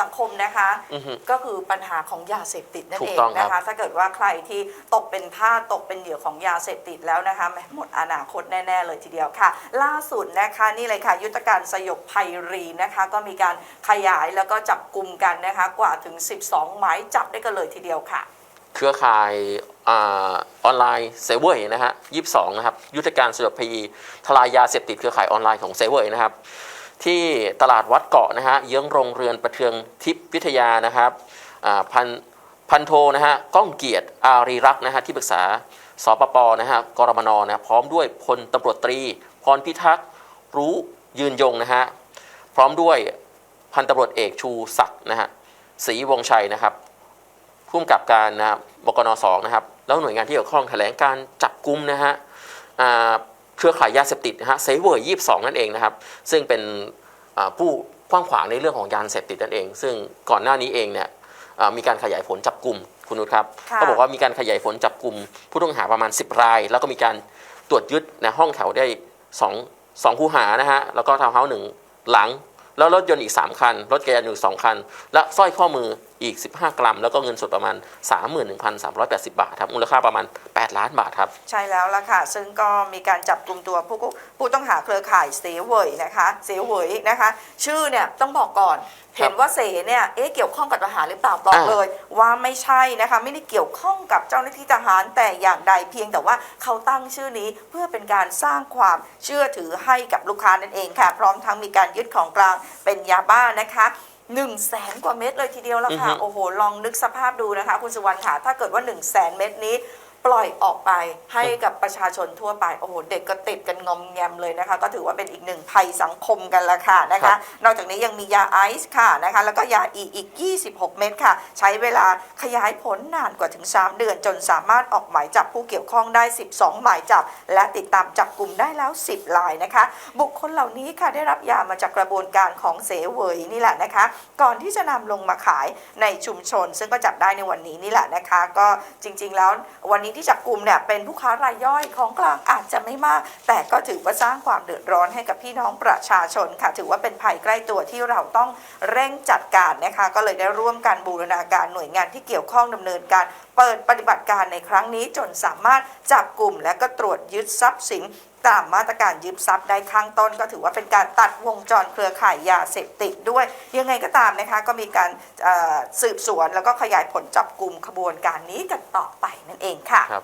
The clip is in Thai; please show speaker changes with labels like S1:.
S1: สังคมนะคะ
S2: อือฮึ
S1: ก็คือปัญหาของยาเสพติดนั่น
S2: ถู
S1: เอกง
S2: ต้องครับ
S1: นะคะ ถ้าเกิดว่าใครที่ตกเป็นท่าสตกเป็นเหยื่อของยาเสพติดแล้วนะคะแหมหมดอนาคตแน่ๆเลยทีเดียวค่ะ ล่าสุดนะคะนี่เลยค่ะ ยุทธการสยบภัยรีนะคะ ก็มีการขยายแล้วก็จับกลุ่มกันนะคะ กว่าถึง 12 หมายจับได้กันเลยทีเดียวค่ะ
S2: เครือข่ายอาออนไลน์เซเวอร์นะฮะยี่สองนะครับยุทธการสยบภัยทลายยาเสพติดเครือข่ายออนไลน์ของเซเวอร์นะครับ ที่ตลาดวัดเกาะนะฮะเยื้องโรงเรือนประเทืองทิพย์วิทยานะครับพันพันโทนะฮะก้องเกียรติอารีรักษ์นะฮะที่ปรึกษาสปปนะฮะกรมนนะพร้อมด้วยพลตำรวจตรี พรพิทักษ์รู้ยืนยงนะฮะพร้อมด้วยพันตำรวจเอกชูศักดิ์นะฮะศรีวงชัยนะครับผู้กำกับการนะครับบกนสองนะครับแล้วหน่วยงานที่เกี่ยวข้องแถลงการจับกลุ่มนะฮะ เครือข่ายยาเสพติดนะฮะเซเวอร์ยี่สองนั่นเองนะครับ ซึ่งเป็นอ่าผู้กว้างขวางในเรื่องของยาเสพติดนั่นเอง ซึ่งก่อนหน้านี้เองเนี่ยอ่ามีการขยายผลจับกลุ่มคุณนุชครับ
S1: ค่ะ
S2: ก็บอกว่ามีการขยายผลจับกลุ่มผู้ต้องหาประมาณ 10 ราย แล้วก็มีการตรวจยึดในห้องแถวได้2องสองคูหานะฮะแล้วก็ทาวน์เฮาส์หนึ่งหลัง แล้วรถยนต์อีก 3 คัน รถจักรยานยนต์อีก2คัน และสร้อยข้อมืออีก 15 กรัม แล้วก็เงินสดประมาณ 31,380 บาทครับมูลค่าประมาณ 8 ล้านบาทครับ
S1: ใช่แล้วล่ะค่ะ ซึ่งก็มีการจับกลุ่มตัวผู้ผู้ต้องหาเครือข่ายเสเวยนะคะเสเวยนะคะ ชื่อเนี่ยต้องบอกก่อน
S2: ครับ
S1: เห็นว่าเสเนี่ย เอ๊ะ เกี่ยวข้องกับทหารหรือเปล่าบอก
S2: อ่า
S1: เลย ว่าไม่ใช่นะคะ ไม่ได้เกี่ยวข้องกับเจ้าหน้าที่ทหารแต่อย่างใดเพียงแต่ว่าเขาตั้งชื่อนี้เพื่อเป็นการสร้างความเชื่อถือให้กับลูกค้านั่นเองค่ะ พร้อมทั้งมีการยึดของกลางเป็นยาบ้านะคะ 1นึ่งแสนกว่าเม็ดเลยทีเดียวแล้วค่ะ
S2: อือฮึ
S1: โอ้โห ลองนึกสภาพดูนะคะ คุณสุวรรณค่ะ ถ้าเกิดว่า1นึ่งแสนเม็ดนี้ ปล่อยออกไปให้กับประชาชนทั่วไป โอ้โห เด็กก็ติดกันงอมแงมเลยนะคะ ก็ถือว่าเป็นอีกหนึ่งภัยสังคมกันละค่ะนะ
S2: ครั
S1: คะ นอกจากนี้ยังมียาไอซ์ค่ะนะคะ แล้วก็ยาอีอีก 26 เม็ดค่ะ ใช้เวลาขยายผลนานกว่าถึง 3 เดือน จนสามารถออกหมายจับผู้เกี่ยวข้องได้ 12 หมายจับ และติดตามจับกลุ่มได้แล้ว 10รายนะคะ บุคคลเหล่านี้ค่ะได้รับยามาจากกระบวนการของเสเวยนี่แหละนะคะ ก่อนที่จะนำลงมาขายในชุมชน ซึ่งก็จับได้ในวันนี้นี่แหละนะคะ ก็จริง ๆ แล้ววันนี้ที่จับกลุ่มเนี่ยเป็นผู้ค้ารายย่อยของกลางอาจจะไม่มาก แต่ก็ถือว่าสร้างความเดือดร้อนให้กับพี่น้องประชาชนค่ะถือว่าเป็นภัยใกล้ตัวที่เราต้องเร่งจัดการนะคะ ก็เลยได้ร่วมกันบูรณาการหน่วยงานที่เกี่ยวข้องดำเนินการ เปิดปฏิบัติการในครั้งนี้จนสามารถจับกลุ่มและก็ตรวจยึดทรัพย์สิน ตามมาตรการยึดทรัพย์ได้ข้างต้น ก็ถือว่าเป็นการตัดวงจรเครือข่ายยาเสพติดด้วย ยังไงก็ตามนะคะก็มีการสืบสวนแล้วก็ขยายผลจับกลุ่มขบวนการนี้กันต่อไปนั่นเองค่ะ
S2: ค